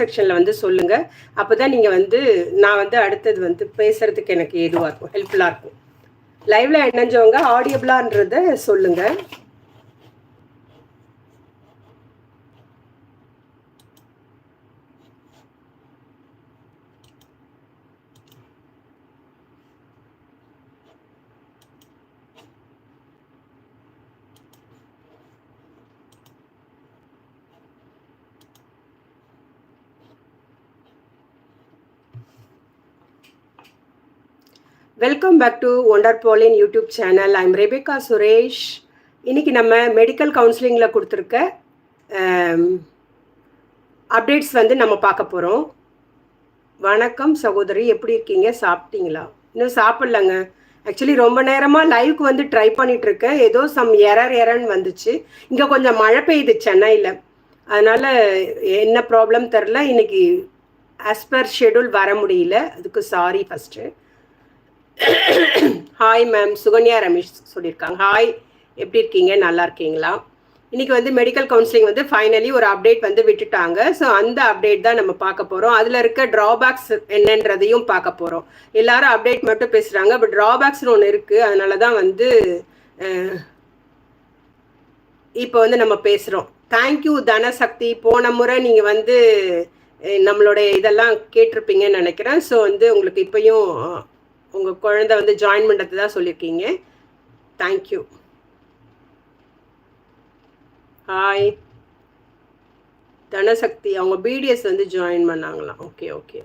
செக்ஷனில் வந்து சொல்லுங்கள் அப்போ தான் நீங்கள் வந்து நான் வந்து அடுத்தது வந்து பேசுகிறதுக்கு எனக்கு எதுவாக இருக்கும் ஹெல்ப்ஃபுல்லாக இருக்கும். லைவ்ல இணைஞ்சவங்க ஆடியபிளான்றத சொல்லுங்கள் welcome back to wonder போலின் YouTube channel I'm Rebecca Suresh இன்னைக்கு நம்ம மெடிக்கல் கவுன்சிலிங்கில் கொடுத்துருக்க அப்டேட்ஸ் வந்து நம்ம பார்க்க போகிறோம் வணக்கம் சகோதரி எப்படி இருக்கீங்க? சாப்பிட்டீங்களா? இன்னும் சாப்பிட்லங்க. ஆக்சுவலி ரொம்ப நேரமாக லைவுக்கு வந்து ட்ரை பண்ணிட்டு இருக்கேன். ஏதோ சம் எரர் எரன்னு வந்துச்சு. இங்கே கொஞ்சம் மழை பெய்யுது சென்னையில். அதனால் என்ன ப்ராப்ளம் தெரில இன்னைக்கு ஆஸ் பர் ஷெடியூல் வர முடியல. அதுக்கு sorry first hi ma'am Sukanya Ramesh சொல்லியிருக்காங்க. ஹாய் எப்படி இருக்கீங்க? நல்லா இருக்கீங்களா? இன்னைக்கு வந்து மெடிக்கல் கவுன்சிலிங் வந்து ஃபைனலி ஒரு அப்டேட் வந்து விட்டுட்டாங்க. ஸோ அந்த அப்டேட் தான் நம்ம பார்க்க போகிறோம் அதில் இருக்க ட்ராபேக்ஸ் என்னன்றதையும் பார்க்க போகிறோம் எல்லாரும் அப்டேட் மட்டும் பேசுகிறாங்க பட் ட்ராபேக்ஸ்னு ஒன்று இருக்குது அதனால தான் வந்து இப்போ வந்து நம்ம பேசுகிறோம் தேங்க்யூ தனசக்தி. போன முறை நீங்கள் வந்து நம்மளுடைய இதெல்லாம் கேட்டிருப்பீங்கன்னு நினைக்கிறேன். ஸோ வந்து உங்களுக்கு இப்போயும் உங்கள் குழந்தை வந்து ஜாயின் பண்ணுறது தான் சொல்லியிருக்கீங்க. தேங்க்யூ ஹாய் தனசக்தி அவங்க பிடிஎஸ் வந்து ஜாயின் பண்ணாங்களாம் ஓகே ஓகே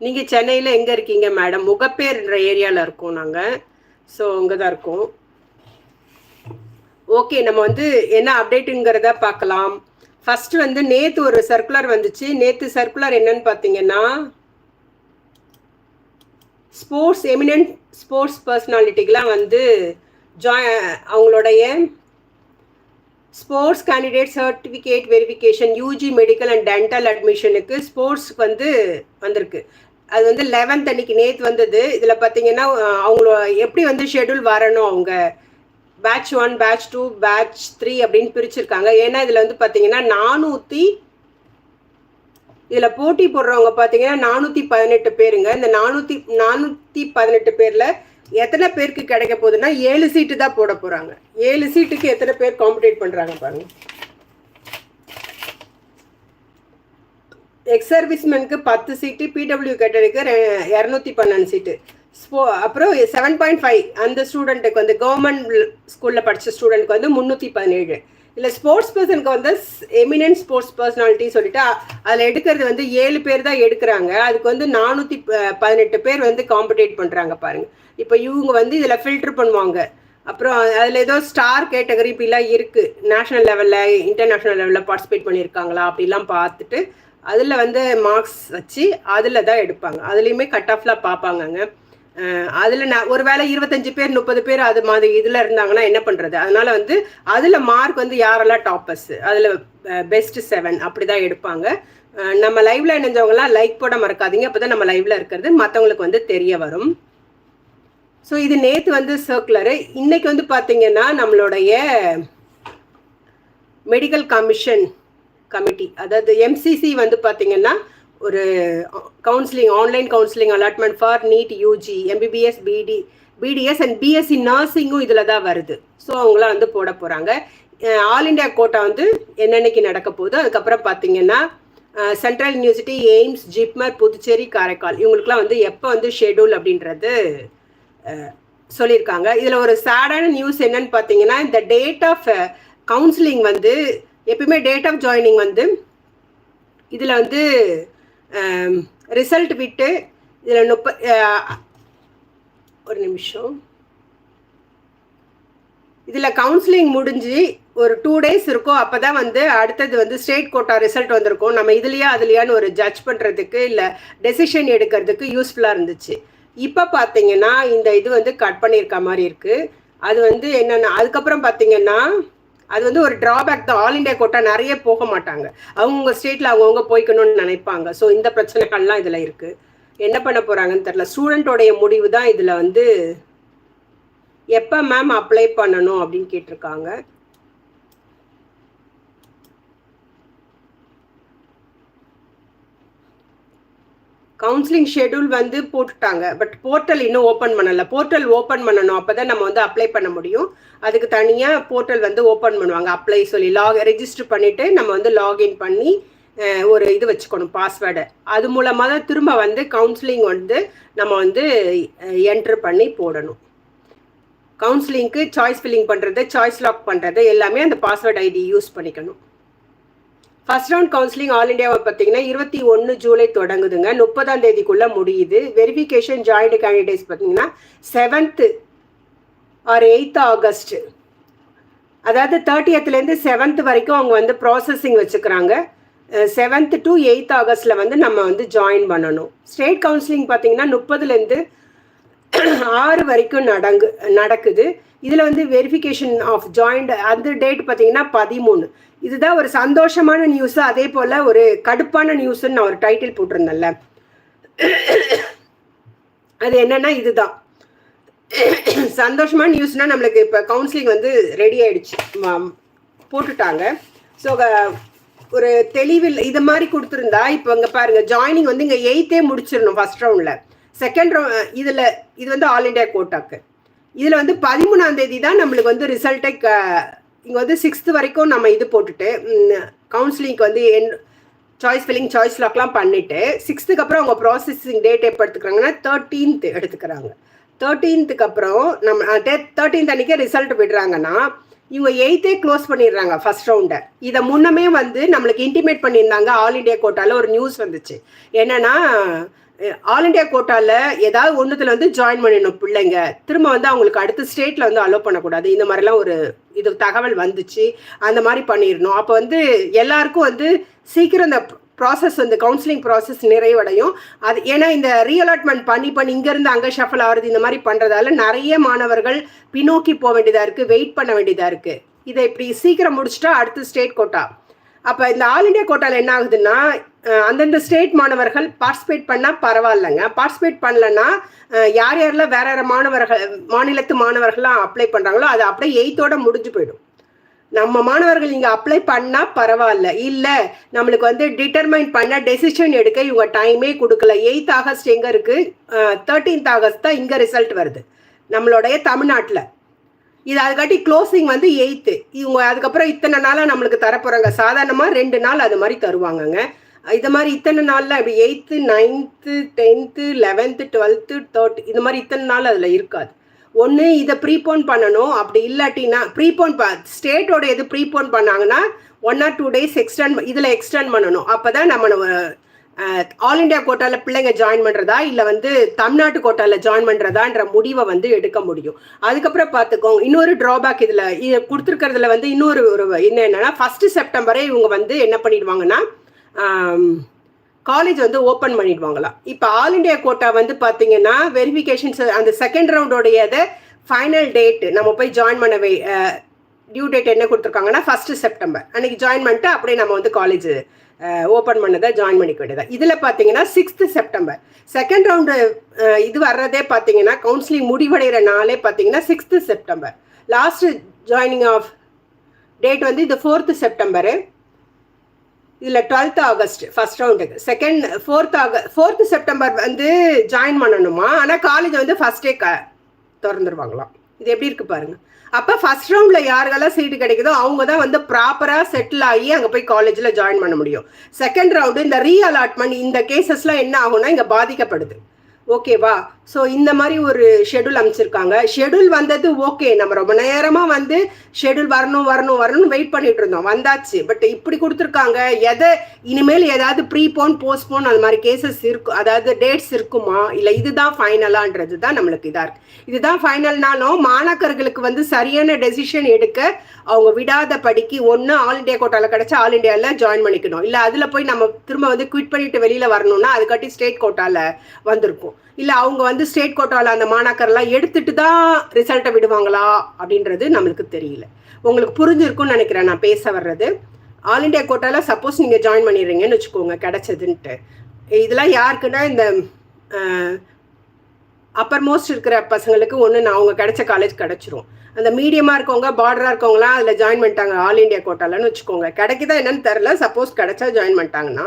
நீங்கள் சென்னையில் எங்கே இருக்கீங்க மேடம் முகப்பேர்ன்ற ஏரியாவில் இருக்கோம் நாங்கள் ஸோ அங்கே தான் இருக்கோம். ஓகே நம்ம வந்து என்ன அப்டேட்டுங்கிறத பார்க்கலாம். ஃபர்ஸ்ட் வந்து நேற்று ஒரு சர்க்குலர் வந்துச்சு. நேற்று சர்க்குலர் என்னன்னு பார்த்தீங்கன்னா ஸ்போர்ட்ஸ் எமினன்ட் ஸ்போர்ட்ஸ் பர்சனாலிட்டிக்கெலாம் வந்து ஜாய் அவங்களுடைய sports candidate certificate verification UG medical and dental அட்மிஷனுக்கு ஸ்போர்ட்ஸ்க்கு வந்து வந்திருக்கு. அது வந்து லெவன்த் அன்னைக்கு நேற்று வந்தது. இதில் பார்த்தீங்கன்னா அவங்கள எப்படி வந்து ஷெடியூல் வரணும் அவங்க? Batch one batch two batch three அப்படின்னு பிரிச்சிருக்காங்க. ஏன்னா இதில் வந்து பார்த்தீங்கன்னா நானூற்றி இதில் போட்டி போடுறவங்க பார்த்தீங்கன்னா நானூற்றி பதினெட்டு பேருங்க. இந்த நானூற்றி நானூற்றி பதினெட்டு பேரில் எத்தனை பேருக்கு கிடைக்க போகுதுன்னா ஏழு சீட்டு தான் போட போகிறாங்க ஏழு சீட்டுக்கு எத்தனை பேர் காம்படேட் பண்ணுறாங்க பாருங்க. எக்ஸ் சர்வீஸ்மேனுக்கு பத்து சீட்டு பிடபிள்யூ கேட்டருக்கு இரநூத்தி பன்னெண்டு சீட்டு ஸ்போ அப்புறம் செவன் பாயிண்ட் ஃபைவ் அந்த ஸ்டூடெண்ட்டுக்கு வந்து கவர்மெண்ட் ஸ்கூலில் படித்த ஸ்டூடெண்ட்க்கு வந்து முந்நூற்றி பதினேழு. இல்லை ஸ்போர்ட்ஸ் பர்சனுக்கு வந்து எமினன்ட் ஸ்போர்ட்ஸ் பர்சனாலிட்டி சொல்லிட்டு அதில் எடுக்கிறது வந்து ஏழு பேர் தான் எடுக்கிறாங்க. அதுக்கு வந்து நானூற்றி பதினெட்டு பேர் வந்து காம்படேட் பண்ணுறாங்க பாருங்க. இப்போ இவங்க வந்து இதில் ஃபில்டர் பண்ணுவாங்க. அப்புறம் அதில் ஏதோ ஸ்டார் கேட்டகரி இப்படிலாம் இருக்குது நேஷ்னல் லெவலில் இன்டர்நேஷ்னல் லெவலில் பார்ட்டிசிபேட் பண்ணியிருக்காங்களா? அப்படிலாம் பார்த்துட்டு அதில் வந்து மார்க்ஸ் வச்சு அதில் தான் எடுப்பாங்க. அதுலேயுமே கட் ஆஃப்லாம் பார்ப்பாங்கங்க. அதில் நான் ஒரு வேளை இருபத்தஞ்சு பேர் முப்பது பேர் அது மாதிரி இதில் இருந்தாங்கன்னா என்ன பண்ணுறது அதனால வந்து அதில் மார்க் வந்து யாரெல்லாம் டாப்பர்ஸ் அதில் பெஸ்ட் செவன் அப்படி தான் எடுப்பாங்க. நம்ம லைவ்ல இணைஞ்சவங்கலாம் லைக் போட மறக்காதீங்க. அப்போ தான் நம்ம லைவ்ல இருக்கிறது மற்றவங்களுக்கு வந்து தெரிய வரும். ஸோ இது நேற்று வந்து சர்க்குலரு இன்னைக்கு வந்து பார்த்தீங்கன்னா நம்மளுடைய மெடிக்கல் கமிஷன் கமிட்டி அதாவது எம்சிசி வந்து பார்த்தீங்கன்னா ஒரு counselling online counselling allotment for NEET UG MBBS BD BDS and BSc நர்சிங்கும் இதில் தான் வருது. ஸோ அவங்களாம் வந்து போட போகிறாங்க ஆல் இண்டியா கோட்டா வந்து என்னென்னைக்கு நடக்க போகுது அதுக்கப்புறம் பார்த்தீங்கன்னா central university AIIMS JIPMER Puducherry Karaikal இவங்களுக்குலாம் வந்து எப்போ வந்து ஷெடியூல் அப்படின்றது சொல்லியிருக்காங்க. இதில் ஒரு சேடான நியூஸ் என்னன்னு பார்த்தீங்கன்னா இந்த டேட் ஆஃப் கவுன்சிலிங் வந்து எப்பயுமே டேட் ஆஃப் ஜாயினிங் வந்து இதில் வந்து ரிசல்ட் விட்டு இதில் முப்ப ஒரு நிமிஷம். இதில் கவுன்சிலிங் முடிஞ்சு ஒரு டூ டேஸ் இருக்கும். அப்போ தான் வந்து அடுத்தது வந்து ஸ்டேட் கோட்டா ரிசல்ட் வந்திருக்கும். நம்ம இதுலையா அதுலையான்னு ஒரு ஜட்ஜ் பண்ணுறதுக்கு இல்லை டெசிஷன் எடுக்கிறதுக்கு யூஸ்ஃபுல்லாக இருந்துச்சு. இப்போ பார்த்தீங்கன்னா இந்த இது வந்து கட் பண்ணியிருக்க மாதிரி இருக்குது அது வந்து என்னென்னா அதுக்கப்புறம் பார்த்தீங்கன்னா அது வந்து ஒரு ட்ராபேக் தான். ஆல் இண்டியா கோட்டா நிறைய போக மாட்டாங்க. அவங்கவுங்க ஸ்டேட்டில் அவங்கவுங்க போய்க்கணும்னு நினைப்பாங்க. ஸோ இந்த பிரச்சனைகள்லாம் இதில் இருக்குது என்ன பண்ண போகிறாங்கன்னு தெரில ஸ்டூடெண்ட்டோடைய முடிவு தான் இதில் வந்து எப்போ மேம் அப்ளை பண்ணணும் அப்படின்னு கேட்டிருக்காங்க. கவுன்சிலிங் ஷெடியூல் வந்து போட்டுட்டாங்க. பட் போர்ட்டல் இன்னும் ஓப்பன் பண்ணல. போர்ட்டல் ஓப்பன் பண்ணணும். அப்போ தான் நம்ம வந்து அப்ளை பண்ண முடியும். அதுக்கு தனியாக போர்ட்டல் வந்து ஓப்பன் பண்ணுவாங்க. அப்ளை சொல்லி லாக் ரெஜிஸ்டர் பண்ணிவிட்டு நம்ம வந்து லாகின் பண்ணி ஒரு இது வச்சுக்கணும் பாஸ்வேர்டை அது மூலமாக தான் திரும்ப வந்து கவுன்சிலிங் வந்து நம்ம வந்து என்ட்ரு பண்ணி போடணும். கவுன்சிலிங்க்கு சாய்ஸ் ஃபில்லிங் பண்ணுறது சாய்ஸ் லாக் பண்ணுறது எல்லாமே அந்த பாஸ்வேர்ட் ஐடி யூஸ் பண்ணிக்கணும். ஃபர்ஸ்ட் ரவுண்ட் கவுன்சிலிங் ஆல் இந்தியாவை பார்த்தீங்கன்னா இருபத்தி ஒன்று ஜூலை தொடங்குதுங்க. முப்பதாம் தேதிக்குள்ள முடியுது. வெரிஃபிகேஷன் ஜாயிண்ட் கேண்டிடேட்ஸ் பார்த்தீங்கன்னா செவன்த்து ஆர் எயித்து ஆகஸ்ட் அதாவது தேர்ட்டியத்துலேருந்து செவன்த் வரைக்கும் அவங்க வந்து ப்ராசஸிங் வச்சுக்கிறாங்க. செவன்த் டு எயித் ஆகஸ்டில் வந்து நம்ம வந்து ஜாயின் பண்ணணும். ஸ்டேட் கவுன்சிலிங் பார்த்தீங்கன்னா முப்பதுலேருந்து ஆறு வரைக்கும் நடங்கு நடக்குது. இதில் வந்து வெரிஃபிகேஷன் ஆஃப் ஜாயிண்ட் அந்த டேட் பார்த்தீங்கன்னா பதிமூணு. இதுதான் ஒரு சந்தோஷமான நியூஸு அதே போல் ஒரு கடுப்பான நியூஸ்ன்னு நான் ஒரு டைட்டில் போட்டிருந்தேன்ல. அது என்னன்னா இதுதான். சந்தோஷமான நியூஸ்னால் நம்மளுக்கு இப்போ கவுன்சிலிங் வந்து ரெடி ஆயிடுச்சு. போட்டுட்டாங்க. ஸோ ஒரு தெளிவில் இது மாதிரி கொடுத்துருந்தா இப்போ இங்கே பாருங்க ஜாயினிங் வந்து இங்கே எயித்தே முடிச்சிடணும் ஃபர்ஸ்ட் ரவுண்டில் செகண்ட் ரவுண்ட் இதில் இது வந்து ஆல் இண்டியா கோட்டாக்கு இதில் வந்து பதிமூணாம் தேதி தான் நம்மளுக்கு வந்து ரிசல்ட்டை இங்கே வந்து சிக்ஸ்த்து வரைக்கும் நம்ம இது போட்டுட்டு கவுன்சிலிங்க்கு வந்து என் சாய்ஸ் ஃபில்லிங் சாய்ஸ் லாக்லாம் பண்ணிவிட்டு சிக்ஸ்த்துக்கு அப்புறம் அவங்க ப்ராசஸிங் டேட் எப்போ எடுத்துக்கிறாங்கன்னா தேர்ட்டீன்த் எடுத்துக்கிறாங்க. தேர்ட்டீன்த்துக்கு அப்புறம் நம்ம தேர்ட்டீன்த் அன்னைக்கே ரிசல்ட் விடுறாங்கன்னா இவங்க எயித்தே க்ளோஸ் பண்ணிடுறாங்க ஃபர்ஸ்ட் ரவுண்டை இதை முன்னமே வந்து நம்மளுக்கு இன்டிமேட் பண்ணியிருந்தாங்க ஆல் இண்டியா கோட்டால ஒரு நியூஸ் வந்துச்சு. என்னன்னா ஆல் இண்டியா கோட்டால ஏதாவது ஒன்றுத்துல வந்து ஜாயின் பண்ணிடணும் பிள்ளைங்க. திரும்ப வந்து அவங்களுக்கு அடுத்த ஸ்டேட்ல வந்து அலோவ் பண்ணக்கூடாது. இந்த மாதிரிலாம் ஒரு இது தகவல் வந்துச்சு. அந்த மாதிரி பண்ணிடணும். அப்போ வந்து எல்லாருக்கும் வந்து சீக்கிரம் இந்த ப்ராசஸ் வந்து கவுன்சிலிங் ப்ராசஸ் நிறைவடையும். அது ஏன்னா இந்த ரீஅலாட்மெண்ட் பண்ணி பண்ணி இங்கேருந்து அங்கே ஷஃபல் ஆகுறது இந்த மாதிரி பண்ணுறதால நிறைய மாணவர்கள் பின்னோக்கி போக வேண்டியதாக இருக்குது வெயிட் பண்ண வேண்டியதாக இருக்குது இதை இப்படி சீக்கிரம் முடிச்சிட்டா அடுத்து ஸ்டேட் கோட்டா அப்போ இந்த ஆல் இண்டியா கோட்டாவில் என்ன ஆகுதுன்னா அந்தந்த ஸ்டேட் மாணவர்கள் பார்ட்டிசிபேட் பண்ணால் பரவாயில்லைங்க. பார்ட்டிசிபேட் பண்ணலன்னா யார் யாரெல்லாம் வேற வேற மாணவர்கள் மாநிலத்து மாணவர்கள்லாம் அப்ளை பண்ணுறாங்களோ அது அப்படியே எயித்தோட முடிஞ்சு போயிடும். நம்ம மாணவர்கள் இங்கே அப்ளை பண்ணால் பரவாயில்ல. இல்லை நம்மளுக்கு வந்து டிட்டர்மைன் பண்ண டெசிஷன் எடுக்க இவங்க டைமே கொடுக்கல. எயித் ஆகஸ்ட் எங்கே இருக்குது தேர்ட்டீன்த் ஆகஸ்ட் தான் இங்கே ரிசல்ட் வருது. நம்மளுடைய தமிழ்நாட்டில். இது அதுக்காட்டி க்ளோசிங் வந்து எயித்து இவங்க அதுக்கப்புறம் இத்தனை நாளாக நம்மளுக்கு தரப்போகிறாங்க சாதாரணமாக ரெண்டு நாள் அது மாதிரி தருவாங்கங்க. இது மாதிரி இத்தனை நாளில் இப்படி eighth ninth tenth eleventh twelfth third இது மாதிரி இத்தனை நாள் அதில் இருக்காது. ஒன்று இதை ப்ரீபோன் பண்ணணும். அப்படி இல்லாட்டினா ப்ரீபோன் ப ஸ்டேட்டோட எது ப்ரீபோன் பண்ணாங்கன்னா one or two days extend இதில் எக்ஸ்டெண்ட் பண்ணணும். அப்போ தான் நம்ம ஆல் இண்டியா கோட்டாவில் பிள்ளைங்க ஜாயின் பண்ணுறதா இல்லை வந்து தமிழ்நாட்டு கோட்டாவில் ஜாயின் பண்ணுறதான்ற முடிவை வந்து எடுக்க முடியும். அதுக்கப்புறம் பார்த்துக்கோங்க இன்னொரு ட்ராபேக் இதில் இது கொடுத்துருக்கறதுல வந்து இன்னொரு ஒரு என்ன என்னன்னா ஃபஸ்ட்டு செப்டம்பரே இவங்க வந்து என்ன பண்ணிடுவாங்கன்னா காலேஜ் வந்து ஓப்பன் பண்ணிடுவாங்களாம் இப்போ ஆல் இண்டியா கோட்டா வந்து பார்த்தீங்கன்னா வெரிஃபிகேஷன்ஸ் அந்த செகண்ட் ரவுண்டோடையதை ஃபைனல் டேட் நம்ம போய் ஜாயின் பண்ண வை டியூ டேட் என்ன கொடுத்துருக்காங்கன்னா ஃபஸ்ட்டு செப்டம்பர் அன்னைக்கு ஜாயின் பண்ணிட்டு அப்படியே நம்ம வந்து காலேஜ் ஓப்பன் பண்ணதை ஜாயின் பண்ணிக்க வேண்டியதா இதில் பார்த்தீங்கன்னா சிக்ஸ்த்து செப்டம்பர் செகண்ட் ரவுண்டு இது வர்றதே பார்த்தீங்கன்னா கவுன்சிலிங் முடிவடைகிற நாளே பார்த்தீங்கன்னா sixth September last joining of date வந்து இது ஃபோர்த்து செப்டம்பரு இதில் டுவெல்த் ஆகஸ்ட் ஃபர்ஸ்ட் ரவுண்டுக்கு செகண்ட் ஃபோர்த் ஆக ஃபோர்த்து செப்டம்பர் வந்து ஜாயின் பண்ணணுமா? ஆனால் காலேஜ் வந்து ஃபஸ்ட்டே க திறந்துருவாங்களாம். இது எப்படி இருக்கு பாருங்க. அப்போ ஃபர்ஸ்ட் ரவுண்டில் யாருக்கெல்லாம் சீட்டு கிடைக்குதோ அவங்க தான் வந்து ப்ராப்பராக செட்டில் ஆகி அங்கே போய் காலேஜில் ஜாயின் பண்ண முடியும். செகண்ட் ரவுண்டு இந்த ரீ அலாட்மெண்ட் இந்த கேசஸ்லாம் என்ன ஆகும்னா இங்கே பாதிக்கப்படுது. ஓகேவா ஸோ இந்த மாதிரி ஒரு ஷெடியூல் அமைச்சிருக்காங்க. ஷெடியூல் வந்தது ஓகே நம்ம ரொம்ப நேரமாக வந்து ஷெடியூல் வரணும் வரணும் வரணும்னு வெயிட் பண்ணிட்டு இருந்தோம். வந்தாச்சு. பட் இப்படி கொடுத்துருக்காங்க. எதை இனிமேல் ஏதாவது ப்ரீபோன் போஸ்ட்போன் அது மாதிரி கேசஸ் இருக்கும் அதாவது டேட்ஸ் இருக்குமா? இல்லை இதுதான் ஃபைனலான்றது தான் நம்மளுக்கு இதாக இருக்கு. இதுதான் ஃபைனல்னாலும் மாணாக்கர்களுக்கு வந்து சரியான டெசிஷன் எடுக்க அவங்க விடாத படிக்கு ஒன்று ஆல் இண்டியா கோட்டாவில் கிடச்சா ஆல் இண்டியாவில் ஜாயின் பண்ணிக்கணும். இல்லை அதில் போய் நம்ம திரும்ப வந்து குவிட் பண்ணிட்டு வெளியில் வரணும்னா அதுக்காட்டி ஸ்டேட் கோட்டாவில் வந்திருக்கும். இல்லை அவங்க வந்து ஸ்டேட் கோட்டாவில் அந்த மாணாக்கர்லாம் எடுத்துட்டு தான் ரிசல்ட்டை விடுவாங்களா அப்படின்றது நம்மளுக்கு தெரியல. உங்களுக்கு புரிஞ்சிருக்கும்னு நினைக்கிறேன் நான் பேச வர்றது. ஆல் இண்டியா கோட்டாவில் சப்போஸ் நீங்கள் ஜாயின் பண்ணிடுறீங்கன்னு வச்சுக்கோங்க கிடச்சதுன்ட்டு. இதெல்லாம் யாருக்குன்னா இந்த அப்பர் மோஸ்ட் இருக்கிற பசங்களுக்கு ஒன்று நான் அவங்க கிடைச்ச காலேஜ் கிடச்சிரும். அந்த மீடியமாக இருக்கவங்க பார்டராக இருக்கவங்களாம் அதில் ஜாயின் பண்ணிட்டாங்க ஆல் இண்டியா கோட்டாலன்னு வச்சுக்கோங்க. கிடைக்குதா என்னன்னு தெரில சப்போஸ் கிடைச்சா ஜாயின் பண்ணிட்டாங்கன்னா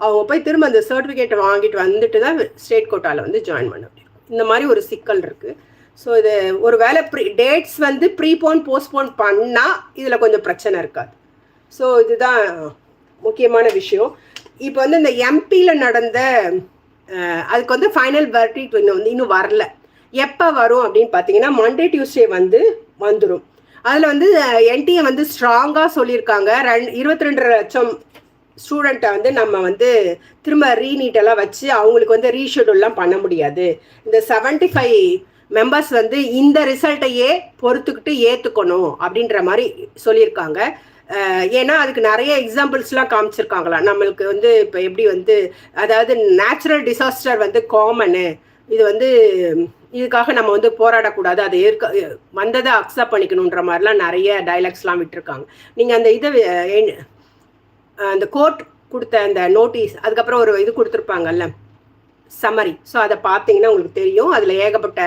அவங்க போய் திரும்ப அந்த சர்டிஃபிகேட்டை வாங்கிட்டு வந்துட்டு தான் ஸ்டேட் கோட்டாவில் வந்து ஜாயின் பண்ண முடியும். இந்த மாதிரி ஒரு சிக்கல் இருக்குது ஸோ இது ஒரு வேலை ப்ரீ டேட்ஸ் வந்து ப்ரீபோன் போஸ்ட்போன் பண்ணால் இதில் கொஞ்சம் பிரச்சனை இருக்காது. ஸோ இதுதான் முக்கியமான விஷயம். இப்போ வந்து இந்த எம்பியில் நடந்த அதுக்கு வந்து ஃபைனல் வெர்டிக் இன்னும் வந்து இன்னும் வரல. எப்போ வரும் அப்படின்னு பார்த்தீங்கன்னா மண்டே டியூஸ்டே வந்து வந்துடும் அதில் வந்து என்டிஏ வந்து ஸ்ட்ராங்காக சொல்லியிருக்காங்க. ரெண் இருபத்தி ரெண்டு லட்சம் ஸ்டூடெண்ட்டை வந்து நம்ம வந்து திரும்ப ரீநீட்டெல்லாம் வச்சு அவங்களுக்கு வந்து ரீஷெடியூல்லாம் பண்ண முடியாது. இந்த செவன்டி ஃபைவ் மெம்பர்ஸ் வந்து இந்த ரிசல்ட்டையே பொறுத்துக்கிட்டு ஏற்றுக்கணும் அப்படின்ற மாதிரி சொல்லியிருக்காங்க. ஏன்னா அதுக்கு நிறைய எக்ஸாம்பிள்ஸ்லாம் காமிச்சிருக்காங்களா? நம்மளுக்கு வந்து இப்போ எப்படி வந்து அதாவது நேச்சுரல் டிசாஸ்டர் வந்து காமனு இது வந்து இதுக்காக நம்ம வந்து போராடக்கூடாது. அதை ஏற்க வந்ததை அக்செப்ட் பண்ணிக்கணுன்ற மாதிரிலாம் நிறைய டைலாக்ஸ்லாம் விட்டுருக்காங்க. நீங்கள் அந்த இதை அந்த கோர்ட் கொடுத்த அந்த நோட்டீஸ் அதுக்கப்புறம் ஒரு இது கொடுத்துருப்பாங்கல்ல சம்மரி ஸோ அதை பார்த்தீங்கன்னா உங்களுக்கு தெரியும். அதில் ஏகப்பட்ட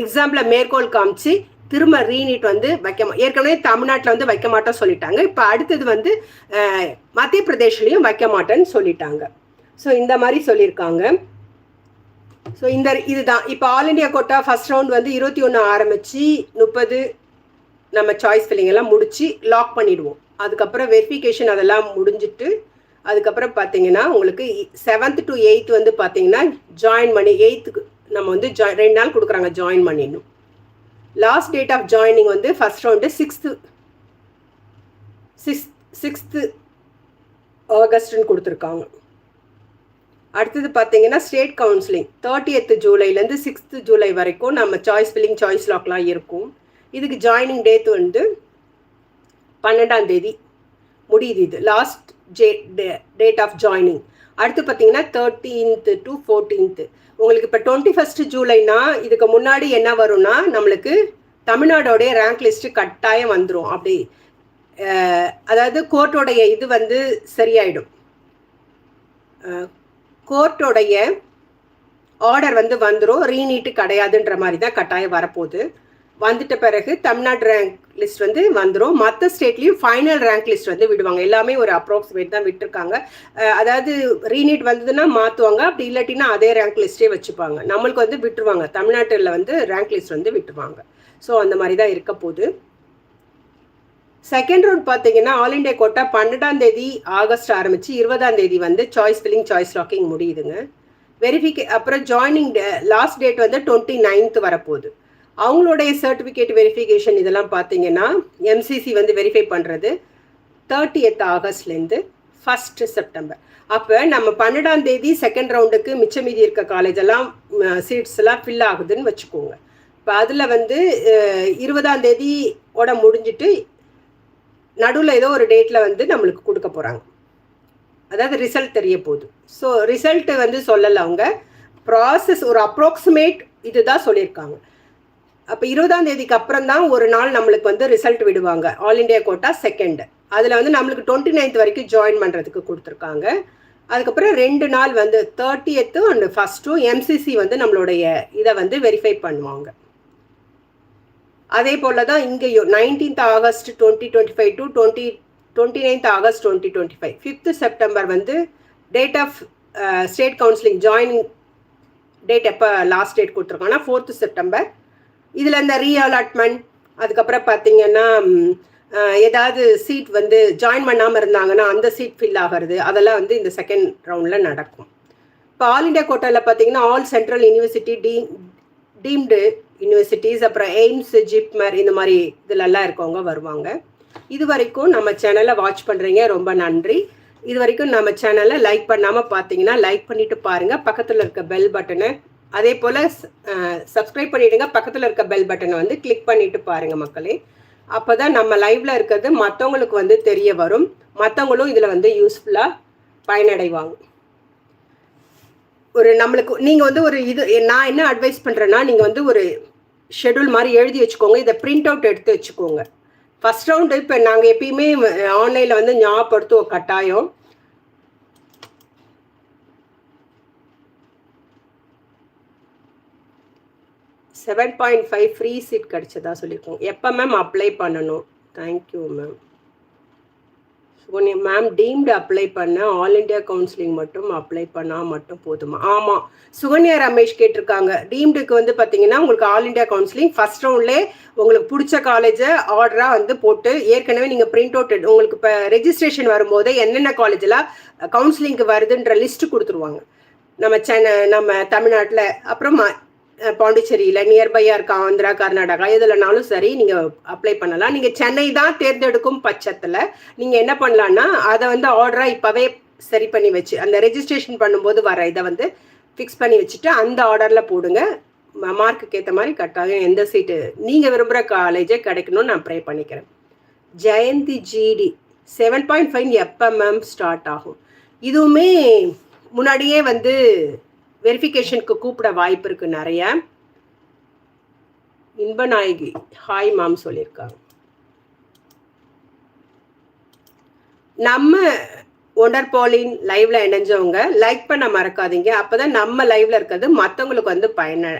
எக்ஸாம்பிளை மேற்கோள் காமிச்சு திரும்ப ரீநீட் வந்து வைக்க ஏற்கனவே தமிழ்நாட்டில் வந்து வைக்க மாட்டோம் சொல்லிட்டாங்க. இப்போ அடுத்தது வந்து மத்திய பிரதேஷ்லேயும் வைக்க மாட்டேன்னு சொல்லிட்டாங்க. ஸோ இந்த மாதிரி சொல்லியிருக்காங்க. ஸோ இந்த இதுதான். இப்போ all India quota first round வந்து இருபத்தி ஒன்று ஆரம்பித்து முப்பது நம்ம சாய்ஸ் ஃபில்லிங் எல்லாம் முடித்து லாக் பண்ணிடுவோம். அதுக்கப்புறம் வெரிஃபிகேஷன் அதெல்லாம் முடிஞ்சிட்டு அதுக்கப்புறம் பார்த்தீங்கன்னா உங்களுக்கு செவன்த் டு எயித் வந்து பார்த்தீங்கன்னா ஜாயின் பண்ணி எயித்துக்கு நம்ம வந்து ஜாயின் ரெண்டு நாள் கொடுக்குறாங்க ஜாயின் பண்ணிடணும் லாஸ்ட் டேட் ஆஃப் ஜாயினிங் வந்து first round sixth six sixth ஆகஸ்ட்னு கொடுத்துருக்காங்க. அடுத்தது பார்த்தீங்கன்னா ஸ்டேட் கவுன்சிலிங் தேர்ட்டி ஜூலைலேருந்து சிக்ஸ்த்து ஜூலை வரைக்கும் நம்ம சாய்ஸ் ஃபில்லிங் சாய்ஸ் லாக்லாம் இருக்கும். இதுக்கு ஜாயினிங் டேட் வந்து பன்னெண்டாம் தேதி முடியுது இது. Last J date of joining அடுத்து பார்த்தீங்கன்னா தேர்ட்டீன்த்து டு ஃபோர்டீன்த்து உங்களுக்கு இப்போ டுவெண்ட்டி ஃபஸ்ட்டு ஜூலைனா இதுக்கு முன்னாடி என்ன வரும்னா நம்மளுக்கு தமிழ்நாடோடைய ரேங்க் லிஸ்ட்டு கட்டாயம் வந்துடும் அப்படி அதாவது கோர்ட்டோடைய இது வந்து சரியாயிடும். கோர்ட்டோடைய ஆர்டர் வந்து வந்துடும் ரீநீட்டு கிடையாதுன்ற மாதிரி தான் கட்டாயம் வரப்போகுது. வந்துட்ட பிறகு தமிழ்நாடு ரேங்க் லிஸ்ட் வந்து வந்துடும் மற்ற ஸ்டேட்லேயும் ஃபைனல் ரேங்க் லிஸ்ட் வந்து விடுவாங்க. எல்லாமே ஒரு அப்ராக்சிமேட் தான் விட்டுருக்காங்க. அதாவது ரீநீட் வந்ததுன்னா மாற்றுவாங்க அப்படி இல்லாட்டினா அதே ரேங்க் லிஸ்ட்டே வச்சுப்பாங்க. நம்மளுக்கு வந்து விட்டுருவாங்க. தமிழ்நாட்டில் வந்து ரேங்க் லிஸ்ட் வந்து விட்டுருவாங்க. ஸோ அந்த மாதிரி தான் இருக்க போகுது. செகண்ட் ரவுண்ட் பார்த்தீங்கன்னா ஆல் இண்டியா கோட்டா பன்னெண்டாம் தேதி ஆகஸ்ட் ஆரம்பித்து இருபதாம் தேதி வந்து சாய்ஸ் ஃபில்லிங் சாய்ஸ் லாக்கிங் முடியுதுங்க. வெரிஃபிகே அப்புறம் ஜாயினிங் லாஸ்ட் டேட் வந்து டுவெண்ட்டி நைன்த் வரப்போகுது. அவங்களுடைய சர்டிஃபிகேட் வெரிஃபிகேஷன் இதெல்லாம் பார்த்தீங்கன்னா எம்சிசி வந்து வெரிஃபை பண்ணுறது தேர்ட்டி எத் ஆகஸ்ட்லேருந்து ஃபஸ்ட்டு செப்டம்பர் அப்போ நம்ம பன்னெண்டாம் தேதி செகண்ட் ரவுண்டுக்கு மிச்சம் மீதி இருக்க காலேஜ் எல்லாம் சீட்ஸ் எல்லாம் ஃபில் ஆகுதுன்னு வச்சுக்கோங்க. இப்போ அதில் வந்து இருபதாம் தேதியோட முடிஞ்சிட்டு நடுவில் ஏதோ ஒரு டேட்டில் வந்து நம்மளுக்கு கொடுக்க போகிறாங்க அதாவது ரிசல்ட் தெரிய போகுது. ஸோ ரிசல்ட்டு வந்து சொல்லலை அவங்க. ப்ராசஸ் ஒரு அப்ராக்சிமேட் இதுதான் சொல்லியிருக்காங்க. அப்போ இருபதாம் தேதிக்கு அப்புறம் தான் ஒரு நாள் நம்மளுக்கு வந்து ரிசல்ட் விடுவாங்க. ஆல் இண்டியா கோட்டா செகண்ட் அதில் வந்து நம்மளுக்கு டுவெண்ட்டி நைன்த் வரைக்கும் ஜாயின் பண்ணுறதுக்கு கொடுத்துருக்காங்க. அதுக்கப்புறம் ரெண்டு நாள் வந்து தேர்ட்டியத்து அண்ட் ஃபஸ்ட்டும் எம்சிசி வந்து நம்மளுடைய இதை வந்து வெரிஃபை பண்ணுவாங்க. அதே போல் தான் இங்கேயும் nineteenth August twenty twenty five to twenty twenty ninth August twenty twenty five fifth September வந்து date of state counselling joining date எப்போ லாஸ்ட் டேட் கொடுத்துருக்காங்கன்னா ஃபோர்த்து செப்டம்பர் இதில் இந்த ரீஅலாட்மெண்ட் அதுக்கப்புறம் பார்த்தீங்கன்னா ஏதாவது சீட் வந்து ஜாயின் பண்ணாமல் இருந்தாங்கன்னா அந்த சீட் ஃபில் ஆகிறது அதெல்லாம் வந்து இந்த செகண்ட் ரவுண்டில் நடக்கும். இப்போ ஆல் இண்டியா கோட்டாவில் பார்த்தீங்கன்னா all central university deem deemed universities அப்புறம் எய்ம்ஸ் ஜிப்மர் இந்த மாதிரி இதிலெல்லாம் இருக்கவங்க வருவாங்க. இது வரைக்கும் நம்ம சேனலை வாட்ச் பண்ணுறீங்க ரொம்ப நன்றி. இது வரைக்கும் நம்ம சேனலை லைக் பண்ணாமல் பார்த்தீங்கன்னா லைக் பண்ணிவிட்டு பாருங்கள் பக்கத்தில் இருக்க பெல் பட்டனை அதே போல் சப்ஸ்கிரைப் பண்ணிவிடுங்க பக்கத்தில் இருக்க பெல் பட்டனை வந்து கிளிக் பண்ணிவிட்டு பாருங்கள் மக்களே. அப்போ தான் நம்ம லைவில் இருக்கிறது மற்றவங்களுக்கு வந்து தெரிய வரும். மற்றவங்களும் இதில் வந்து யூஸ்ஃபுல்லாக பயனடைவாங்க. ஒரு நம்மளுக்கு நீங்கள் வந்து ஒரு இது நான் என்ன அட்வைஸ் பண்ணுறேன்னா நீங்கள் வந்து ஒரு ஷெடியூல் மாதிரி எழுதி வச்சுக்கோங்க. இதை பிரிண்ட் அவுட் எடுத்து வச்சுக்கோங்க. ஃபஸ்ட் ரவுண்டு இப்போ நாங்கள் எப்பயுமே ஆன்லைனில் வந்து ஞாபகப்படுத்துவோம் கட்டாயம். Seven point five free seat கிடச்சதா சொல்லியிருக்கோம் எப்போ மேம் அப்ளை பண்ணணும்? Thank you ma'am Sukanya ma'am deemed apply பண்ண ஆல் இண்டியா கவுன்சிலிங் மட்டும் அப்ளை பண்ணால் மட்டும் போதுமா? ஆமாம் சுகன்யா ரமேஷ் கேட்டிருக்காங்க. டீம்டுக்கு வந்து பார்த்தீங்கன்னா உங்களுக்கு ஆல் இண்டியா கவுன்சிலிங் ஃபர்ஸ்ட் ரவுண்ட்லே உங்களுக்கு பிடிச்ச காலேஜை ஆர்டராக வந்து போட்டு ஏற்கனவே நீங்கள் பிரிண்ட் அவுட் உங்களுக்கு இப்போ ரெஜிஸ்ட்ரேஷன் வரும்போது என்னென்ன காலேஜில் கவுன்சிலிங்க்கு வருதுன்ற லிஸ்ட் கொடுத்துருவாங்க. நம்ம சென்னை நம்ம தமிழ்நாட்டில் அப்புறம் பாண்டிச்சேரியில் நியர்பையாக இருக்க ஆந்திரா கர்நாடகா எதுலனாலும் சரி நீங்கள் அப்ளை பண்ணலாம். நீங்கள் சென்னை தான் தேர்ந்தெடுக்கும் பட்சத்தில் நீங்கள் என்ன பண்ணலான்னா அதை வந்து ஆர்டராக இப்போவே சரி பண்ணி வச்சு அந்த ரெஜிஸ்ட்ரேஷன் பண்ணும்போது வர இதை வந்து ஃபிக்ஸ் பண்ணி வச்சுட்டு அந்த ஆர்டரில் போடுங்க. மார்க்குக்கு ஏற்ற மாதிரி கட்டாயம் எந்த சீட்டு நீங்கள் விரும்புகிற காலேஜே கிடைக்கணும்னு நான் ப்ரே பண்ணிக்கிறேன். Jayanthi GD seven point five எப்போ மேம் ஸ்டார்ட் ஆகும். இதுவுமே முன்னாடியே வந்து வெரிஃபிகேஷனுக்கு கூப்பிட வாய்ப்பு இருக்கு நிறைய. இன்பநாயகி ஹாய் மாம் சொல்லியிருக்காங்க. நம்ம ஒண்டர் பாலின் லைவ்ல இணைஞ்சவங்க லைக் பண்ண மறக்காதீங்க. அப்பதான் நம்ம லைவ்ல இருக்கிறது மற்றவங்களுக்கு வந்து பயன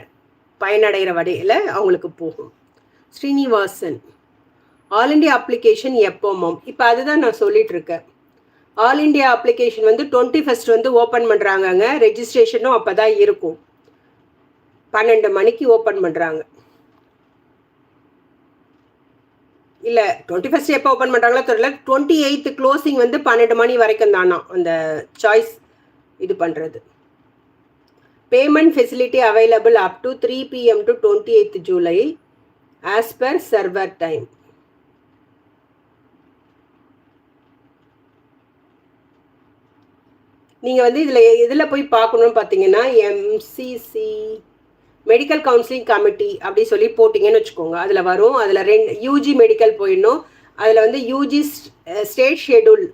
பயனடைகிற வழியில அவங்களுக்கு போகும். ஸ்ரீனிவாசன் ஆல் இண்டியா அப்ளிகேஷன் எப்போ மேம் இப்போ அதுதான் நான் சொல்லிட்டு இருக்கேன். ஆல் இண்டியா அப்ளிகேஷன் வந்து டுவெண்ட்டி ஃபஸ்ட் வந்து ஓப்பன் பண்ணுறாங்கங்க ரெஜிஸ்ட்ரேஷனும் அப்போ தான் இருக்கும். பன்னெண்டு மணிக்கு ஓப்பன் பண்ணுறாங்க இல்லை டுவெண்ட்டி ஃபஸ்ட் எப்போ ஓப்பன் பண்ணுறாங்களோ தெரியல. டுவெண்ட்டி எயித்து க்ளோசிங் வந்து பன்னெண்டு மணி வரைக்கும் தானா அந்த சாய்ஸ் இது பண்ணுறது payment facility available up to three PM to twenty eighth July as per server time நீங்கள் வந்து இதில் இதில் போய் பார்க்கணுன்னு பார்த்தீங்கன்னா எம்சிசி மெடிக்கல் கவுன்சிலிங் கமிட்டி அப்படி சொல்லி போட்டிங்கன்னு வச்சுக்கோங்க. அதில் வரும். அதில் ரெண்டு யூஜி மெடிக்கல் போயிடணும். அதில் வந்து யூஜி ஸ்டேட் ஷெடியூல்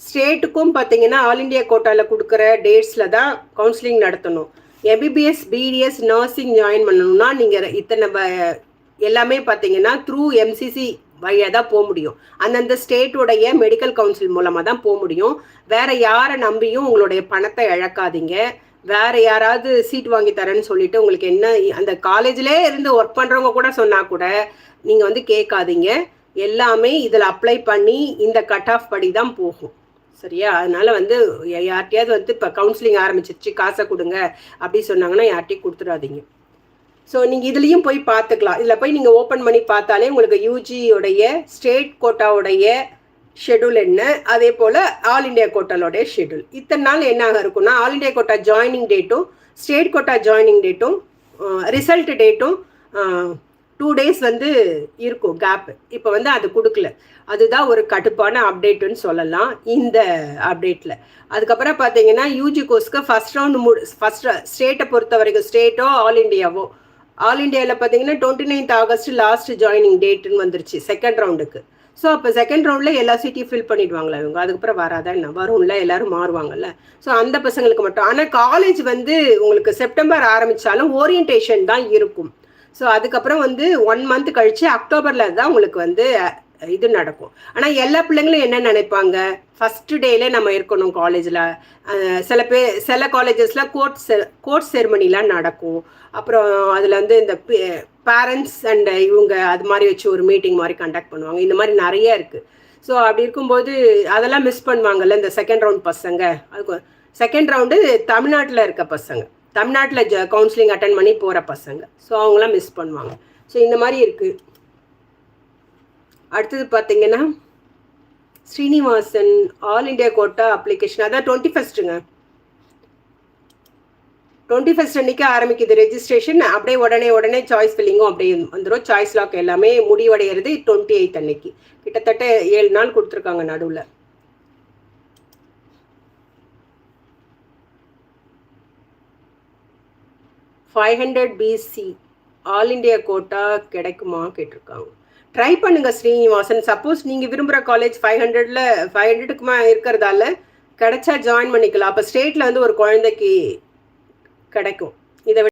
ஸ்டேட்டுக்கும் பார்த்தீங்கன்னா ஆல் இண்டியா கோட்டாவில் கொடுக்குற டேட்ஸில் தான் கவுன்சிலிங் நடத்தணும். எம்பிபிஎஸ் பிடிஎஸ் நர்சிங் ஜாயின் பண்ணணும்னா நீங்கள் இத்தனை எல்லாமே பார்த்தீங்கன்னா த்ரூ எம்சிசி வழியாக தான் போக முடியும். அந்தந்த ஸ்டேட்டுடைய மெடிக்கல் கவுன்சில் மூலமாக தான் போக முடியும். வேற யாரை நம்பியும் உங்களுடைய பணத்தை இழக்காதீங்க. வேற யாராவது சீட் வாங்கி தரேன்னு சொல்லிட்டு உங்களுக்கு என்ன அந்த காலேஜ்லே இருந்து ஒர்க் பண்ணுறவங்க கூட சொன்னால் கூட நீங்கள் வந்து கேட்காதீங்க. எல்லாமே இதில் அப்ளை பண்ணி இந்த கட் ஆஃப் படி தான் போகும். சரியா? அதனால வந்து யார்கிட்டயாவது வந்து இப்போ கவுன்சிலிங் ஆரம்பிச்சிருச்சு காசை கொடுங்க அப்படி சொன்னாங்கன்னா யார்கிட்டையும் கொடுத்துடாதீங்க. ஸோ நீங்கள் இதுலேயும் போய் பார்த்துக்கலாம். இதில் போய் நீங்கள் ஓப்பன் பண்ணி பார்த்தாலே உங்களுக்கு யூஜியோடைய ஸ்டேட் கோட்டாவுடைய ஷெடியூல் என்ன? அதே போல் ஆல் இண்டியா கோட்டாலோடைய ஷெடியூல் இத்தனை நாள் என்னாக இருக்கும்னா ஆல் இண்டியா கோட்டா ஜாயினிங் டேட்டும் ஸ்டேட் கோட்டா ஜாயினிங் டேட்டும் ரிசல்ட் டேட்டும் டூ டேஸ் வந்து இருக்கும் கேப் இப்போ வந்து அது கொடுக்கல. அதுதான் ஒரு கடுப்பான அப்டேட்டுன்னு சொல்லலாம் இந்த அப்டேட்டில் அதுக்கப்புறம் பார்த்தீங்கன்னா யூஜி கோர்ஸ்க்கு ஃபஸ்ட் ரவுண்ட் மு ஃபஸ்ட் ஸ்டேட்டை பொறுத்த வரைக்கும் ஸ்டேட்டோ ஆல் இண்டியாவோ ஆல் இண்டியாவில் பார்த்தீங்கன்னா twenty ninth August last joining டேட்டுன்னு வந்துருச்சு செகண்ட் ரவுண்டுக்கு ஸோ அப்போ செகண்ட் ரவுண்டில் எல்லா சீட்டையும் ஃபில் பண்ணிடுவாங்களா இவங்க? அதுக்கப்புறம் வராதா என்ன? வரும்ல எல்லாரும் மாறுவாங்கல்ல. ஸோ அந்த பசங்களுக்கு மட்டும். ஆனால் காலேஜ் வந்து உங்களுக்கு செப்டம்பர் ஆரம்பித்தாலும் ஓரியன்டேஷன் தான் இருக்கும். ஸோ அதுக்கப்புறம் வந்து ஒன் மந்த் கழித்து அக்டோபரில் தான் உங்களுக்கு வந்து இது நடக்கும். ஆனால் எல்லா பிள்ளைங்களும் என்ன நினைப்பாங்க? ஃபஸ்ட்டு டேல நம்ம இருக்கணும் காலேஜில் சில பேர் சில காலேஜஸ்லாம் கோர்ட் செ கோர்ட் செரமனிலாம் நடக்கும். அப்புறம் அதில் வந்து இந்த பேரண்ட்ஸ் அண்ட் இவங்க அது மாதிரி வச்சு ஒரு மீட்டிங் மாதிரி கண்டக்ட் பண்ணுவாங்க. இந்த மாதிரி நிறைய இருக்குது ஸோ அப்படி இருக்கும்போது அதெல்லாம் மிஸ் பண்ணுவாங்கல்ல இந்த செகண்ட் ரவுண்ட் பசங்க. அதுக்கு செகண்ட் ரவுண்டு தமிழ்நாட்டில் இருக்க பசங்க. தமிழ்நாட்டில் ஜ கவுன்சிலிங் அட்டன் பண்ணி போகிற பசங்க. ஸோ அவங்களாம் மிஸ் பண்ணுவாங்க. ஸோ இந்த மாதிரி இருக்குது அடுத்தது பார்த்தீங்கன்னா Srinivasan all India quota application அதான் டுவெண்ட்டி ஃபஸ்ட்டுங்க டுவெண்ட்டி ஃபஸ்ட் அன்னைக்கு ஆரம்பிக்குது ரெஜிஸ்ட்ரேஷன் அப்படியே உடனே உடனே சாய்ஸ் ஃபில்லிங்கும் அப்படியே வந்துடும் சாய்ஸ் லாக் எல்லாமே முடிவடைகிறது டுவெண்ட்டி எயித் அன்னைக்கு. கிட்டத்தட்ட ஏழு நாள் கொடுத்துருக்காங்க நடுவில். Five hundred PC all India quota கிடைக்குமா கேட்டிருக்காங்க. ட்ரை பண்ணுங்க ஸ்ரீனிவாசன். சப்போஸ் நீங்கள் விரும்புகிற காலேஜ் ஃபைவ் ஹண்ட்ரட்ல ஃபைவ் ஹண்ட்ரடுக்குமா இருக்கிறதால கிடைச்சா ஜாயின் பண்ணிக்கலாம். அப்போ ஸ்டேட்டில் வந்து ஒரு குழந்தைக்கு கிடைக்கும்.